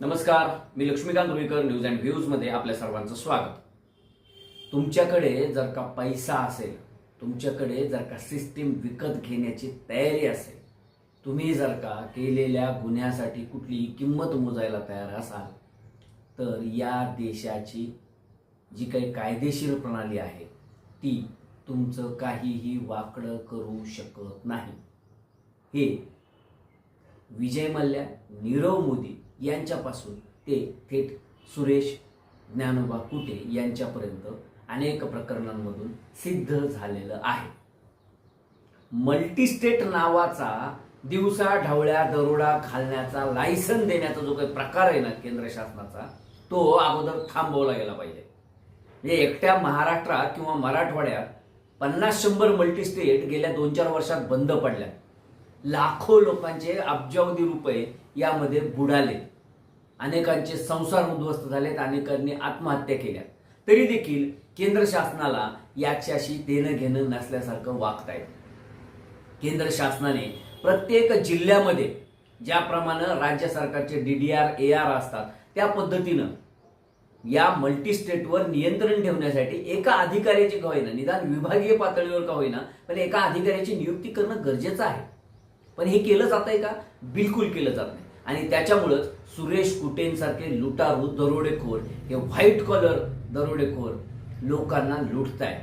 नमस्कार मी Laxmikant Ruikar news and व्ह्यूजमध्ये आपल्या सर्वांचं स्वागत. तुमच्याकडे जर का पैसा असेल तुमच्याकडे जर का सिस्टीम विकत घेण्याची तयारी असेल तुम्ही जर का केलेल्या गुन्ह्यासाठी कुठली किंमत मोजायला तयार असाल तर या देशाची जी काही कायदेशीर प्रणाली आहे ती तुमचं काहीही वाकडं करू शकत नाही. हे विजय मल्ल्या नीरव मोदी यांच्यापासून ते थेट सुरेश ज्ञानोबा कुटे यांच्यापर्यंत अनेक प्रकरणांमधून सिद्ध झालेलं आहे. मल्टीस्टेट नावाचा दिवसा ढवळ्या दरोडा घालण्याचा लायसन देण्याचा जो काही प्रकार आहे ना केंद्र शासनाचा तो अगोदर थांबवला गेला पाहिजे. म्हणजे एकट्या महाराष्ट्रात किंवा मराठवाड्यात पन्नास शंभर मल्टीस्टेट गेल्या दोन चार वर्षात बंद पडल्या लाखो लोकांचे अब्जावधी रुपये यामध्ये बुडाले. अनेकांचे संसार उद्ध्वस्त झालेत अनेकांनी आत्महत्या केल्या. तरी देखील केंद्र शासनाला याच्याशी देणं घेणं नसल्यासारखं वागतायत केंद्र शासनाने प्रत्येक जिल्ह्यामध्ये ज्याप्रमाणे राज्य सरकारचे D D R A R असतात त्या पद्धतीनं या मल्टीस्टेटवर नियंत्रण ठेवण्यासाठी एका अधिकाऱ्याची का होईना निदान विभागीय पातळीवर का होईना पण एका अधिकाऱ्याची नियुक्ती करणं गरजेचं आहे. पण हे केलं जात आहे का? बिलकुल केलं जात नाही. आणि त्याच्यामुळंच सुरेश कुटेंसारखे लुटारू दरोडेखोर हे व्हाईट कॉलर दरोडेखोर लोकांना लुटतायत.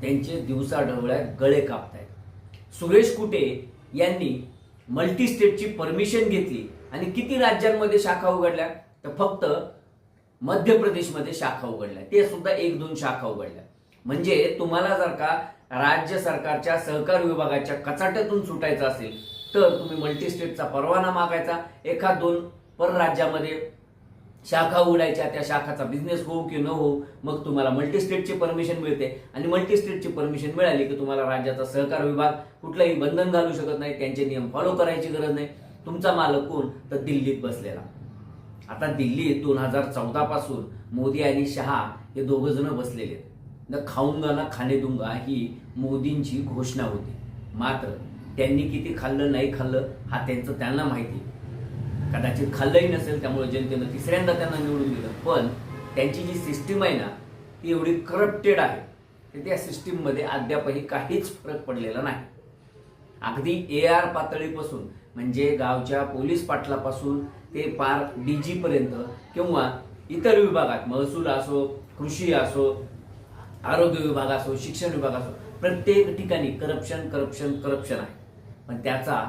त्यांचे दिवसा ढवळ्यात गळे कापतायत. सुरेश कुटे यांनी मल्टीस्टेटची परमिशन घेतली आणि किती राज्यांमध्ये शाखा उघडल्या? तर फक्त मध्य प्रदेशमध्ये शाखा उघडल्या. ते सुद्धा एक दोन शाखा उघडल्या. म्हणजे तुम्हाला जर का राज्य सरकारच्या सहकार विभागाच्या कचाट्यातून सुटायचं असेल तर तुम्ही मल्टीस्टेटचा परवाना मागायचा. एखाद दोन परराज्यामध्ये शाखा उघडायच्या त्या शाखाचा बिझनेस होऊ की न हो मग तुम्हाला मल्टीस्टेटची परमिशन मिळते. आणि मल्टीस्टेटची परमिशन मिळाली की तुम्हाला राज्याचा सहकार विभाग कुठलंही बंधन घालू शकत नाही त्यांचे नियम फॉलो करायची गरज नाही. तुमचा मालक कोण? तर दिल्लीत बसलेला. आता दिल्लीत दोन हजार चौदा पासून मोदी आणि शहा हे दोघ जण बसलेले आहेत. न खाऊंगा ना खाणे दुंगा ही मोदींची घोषणा होती. मात्र त्यांनी किती खाल्लं नाही खाल्लं हा त्यांचं त्यांना माहिती. कदाचित खाल्लंही नसेल त्यामुळे जनतेनं तिसऱ्यांदा त्यांना निवडून दिलं. पण त्यांची जी सिस्टीम आहे ना ती एवढी करप्टेड आहे की त्या सिस्टीममध्ये अद्यापही काहीच फरक पडलेला नाही. अगदी ए आर पातळीपासून म्हणजे गावच्या पोलीस पाटलापासून ते पार डी जीपर्यंत किंवा इतर विभागात महसूल असो कृषी असो आरोग्य विभाग असो शिक्षण विभाग असो प्रत्येक ठिकाणी करप्शन करप्शन करप्शन आहे. पण त्याचा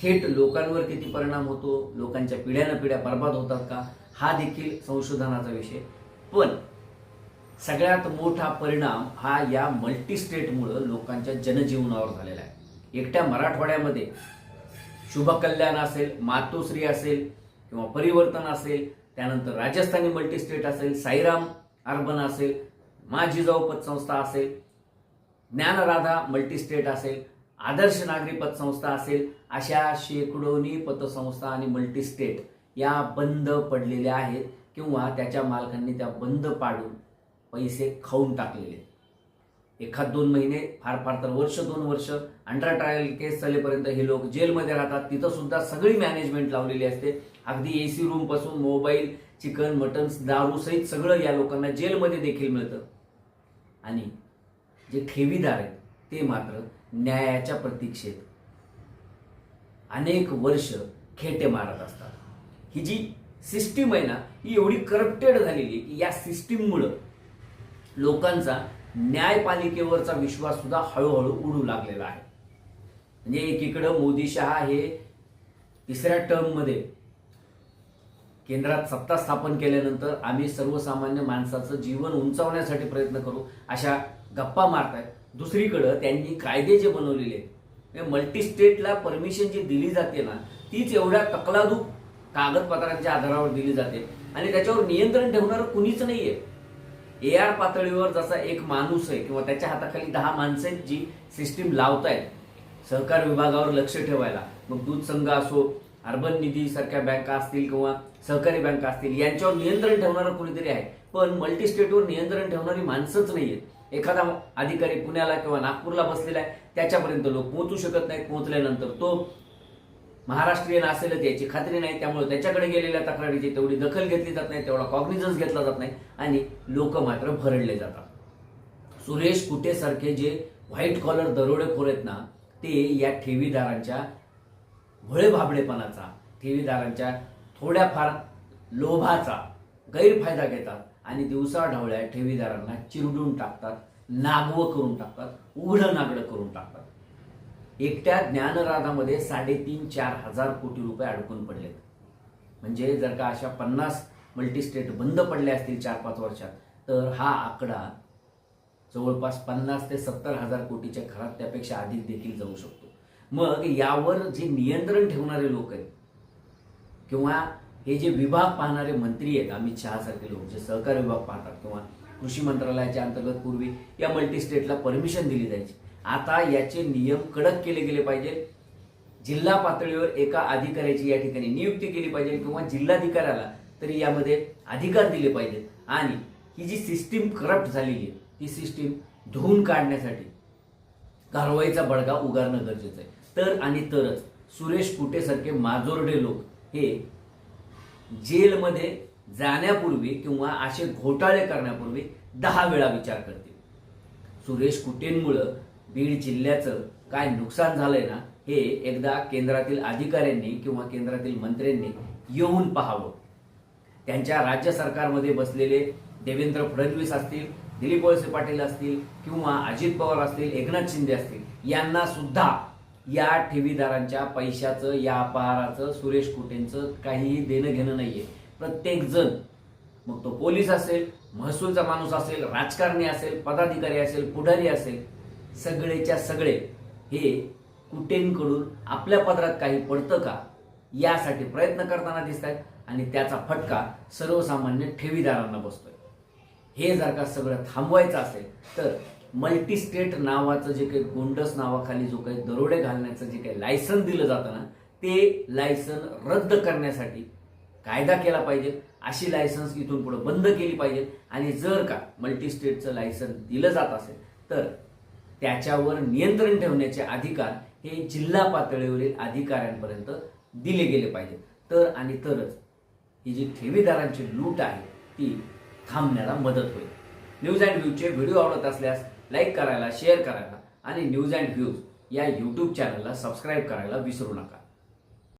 थेट लोकांवर किती परिणाम होतो? लोकांच्या पिढ्यानं पिढ्या बर्बाद होतात का? हा देखील संशोधनाचा विषय. पण सगळ्यात मोठा परिणाम हा या मल्टी स्टेटमुळं लोकांच्या जनजीवनावर झालेला आहे. एकट्या मराठवाड्यामध्ये शुभकल्याण असेल मातोश्री असेल किंवा परिवर्तन असेल त्यानंतर राजस्थानी मल्टीस्टेट असेल साईराम अर्बन असेल माझी जिजाऊ पतसंस्था असेल ज्ञानराधा मल्टीस्टेट असेल आदर्श नागरी पतसंस्था असेल अशा शेकडोनी पतसंस्था आणि मल्टीस्टेट या बंद पडलेल्या आहेत किंवा त्याच्या मालकांनी त्या बंद पाडून पैसे खाऊन टाकलेले. एखाद दोन महिने फार फार तर वर्ष दोन वर्ष अंडर ट्रायल केस चालेपर्यंत हे लोक जेलमध्ये राहतात. तिथं सुद्धा सगळी मॅनेजमेंट लावलेली असते. अगदी ए सी रूमपासून मोबाईल चिकन मटन दारू सहित सगळं या लोकांना जेलमध्ये देखील मिळतं. आणि जे ठेवीदार आहेत ते मात्र न्यायाच्या प्रतीक्षेत अनेक वर्ष खेटे मारत असतात. ही जी सिस्टीम आहे ना ही एवढी करप्टेड झालेली आहे की या सिस्टीममुळं लोकांचा न्यायपालिकेवरचा विश्वास सुद्धा हळूहळू उडू लागलेला आहे. म्हणजे एकीकडं मोदी शहा हे तिसऱ्या टर्ममध्ये केंद्रात सत्ता स्थापन केल्यानंतर आम्ही सर्वसामान्य माणसाचं जीवन उंचावण्यासाठी प्रयत्न करू अशा गप्पा मारतायत. दुसरीकडं त्यांनी कायदे जे बनवलेले आहेत मल्टी स्टेटला परमिशन जी दिली जाते ना तीच एवढ्या तकलादूक कागदपत्रांच्या आधारावर दिली जाते. आणि त्याच्यावर नियंत्रण ठेवणारं कुणीच नाहीये. ए आर पातळीवर जसा एक माणूस आहे किंवा त्याच्या हाताखाली दहा माणसं आहेत जी सिस्टीम लावतायत सहकार विभागावर लक्ष ठेवायला. मग दूध संघ असो अर्बन निधी सारख्या बँका असतील किंवा सहकारी बँका असतील यांच्यावर नियंत्रण ठेवणारं कोणीतरी आहे. पण मल्टी स्टेटवर नियंत्रण ठेवणारी माणसंच आहेत एखादा अधिकारी पुण्याला किंवा नागपूरला बसलेला आहे त्याच्यापर्यंत लोक पोहोचू शकत नाहीत. पोहोचल्यानंतर तो महाराष्ट्रीयन असेलच याची खात्री नाही. त्यामुळे त्याच्याकडे गेलेल्या तक्रारीची तेवढी दखल घेतली जात नाही तेवढा कॉग्निझन्स घेतला जात नाही आणि लोक मात्र भरडले जातात. सुरेश कुटेसारखे जे व्हाईट कॉलर दरोडेखोर आहेत ना ते या ठेवीदारांच्या भोळेभाबडेपणाचा ठेवीदारांच्या थोड्याफार लोभाचा गैरफायदा घेतात. आणि दिवसाढवळ्या ठेवीदारांना चिरडून टाकतात नागवं करून टाकतात उघडं नागडं करून टाकतात. एकट्या ज्ञानराधामध्ये साडेतीन चार हजार कोटी रुपये अडकून पडलेत. म्हणजे जर का अशा पन्नास मल्टीस्टेट बंद पडल्या असतील चार पाच वर्षात तर हा आकडा जवळपास पन्नास ते सत्तर हजार कोटीच्या घरात त्यापेक्षा अधिक देखील जाऊ शकतो. मग यावर जे नियंत्रण ठेवणारे लोक आहेत किंवा हे जे विभाग पाहणारे मंत्री आहेत अमित चहासारखे लोक जे सहकार विभाग पाहतात किंवा कृषी मंत्रालयाच्या अंतर्गत पूर्वी या मल्टीस्टेटला परमिशन दिली जायची. आता याचे नियम कडक केले गेले पाहिजे. जिल्हा पातळीवर एका अधिकाऱ्याची या ठिकाणी नियुक्ती केली पाहिजे किंवा जिल्हाधिकाऱ्याला तरी यामध्ये अधिकार दिले पाहिजेत. आणि ही जी सिस्टीम करप्ट झालेली आहे ती सिस्टीम धुवून काढण्यासाठी कारवाईचा बडगा उगारणं गरजेचं आहे. तर आणि तरच सुरेश कुटेसारखे माजोरडे लोक हे जेलमध्ये जाण्यापूर्वी किंवा असे घोटाळे करण्यापूर्वी दहा वेळा विचार करतील. सुरेश कुटेंमुळं बीड जिल्ह्याचं काय नुकसान झालंय ना हे एकदा केंद्रातील अधिकाऱ्यांनी किंवा केंद्रातील मंत्र्यांनी येऊन पाहावं. त्यांच्या राज्य सरकारमध्ये बसलेले देवेंद्र फडणवीस असतील दिलीप वळसे पाटील असतील किंवा अजित पवार असतील एकनाथ शिंदे असतील यांना सुद्धा या ठेवीदारांच्या पैशाचं या अपहाराचं सुरेश कुटेंचं काहीही देणं घेणं नाहीये. प्रत्येक जण मग तो पोलीस असेल महसूलचा माणूस असेल राजकारणी असेल पदाधिकारी असेल पुढारी असेल सगळेच्या सगळे हे कुटेंकडून आपल्या पदरात काही पडतं का यासाठी प्रयत्न करताना दिसत आहेत आणि त्याचा फटका सर्वसामान्य ठेवीदारांना बसतोय. हे जर का सगळं थांबवायचं असेल तर मल्टीस्टेट नावाचं जे काही गोंडस नावाखाली जो काही दरोडे घालण्याचं जे काही लायसन दिलं जातं ना ते लायसन रद्द करण्यासाठी कायदा केला पाहिजे. अशी लायसन्स इथून पुढे बंद केली पाहिजे. आणि जर का मल्टीस्टेटचं लायसन दिलं जात असेल तर त्याच्यावर नियंत्रण ठेवण्याचे अधिकार हे जिल्हा पातळीवरील अधिकाऱ्यांपर्यंत दिले गेले पाहिजेत. तर आणि तरच ही जी ठेवीदारांची लूट आहे ती थांबण्याला मदत होईल. न्यूज अँड व्ह्यूचे व्हिडिओ आवडत असल्यास लाईक करायला शेअर करायला आणि न्यूज अँड व्ह्यूज या यूट्यूब चॅनलला सबस्क्राईब करायला विसरू नका.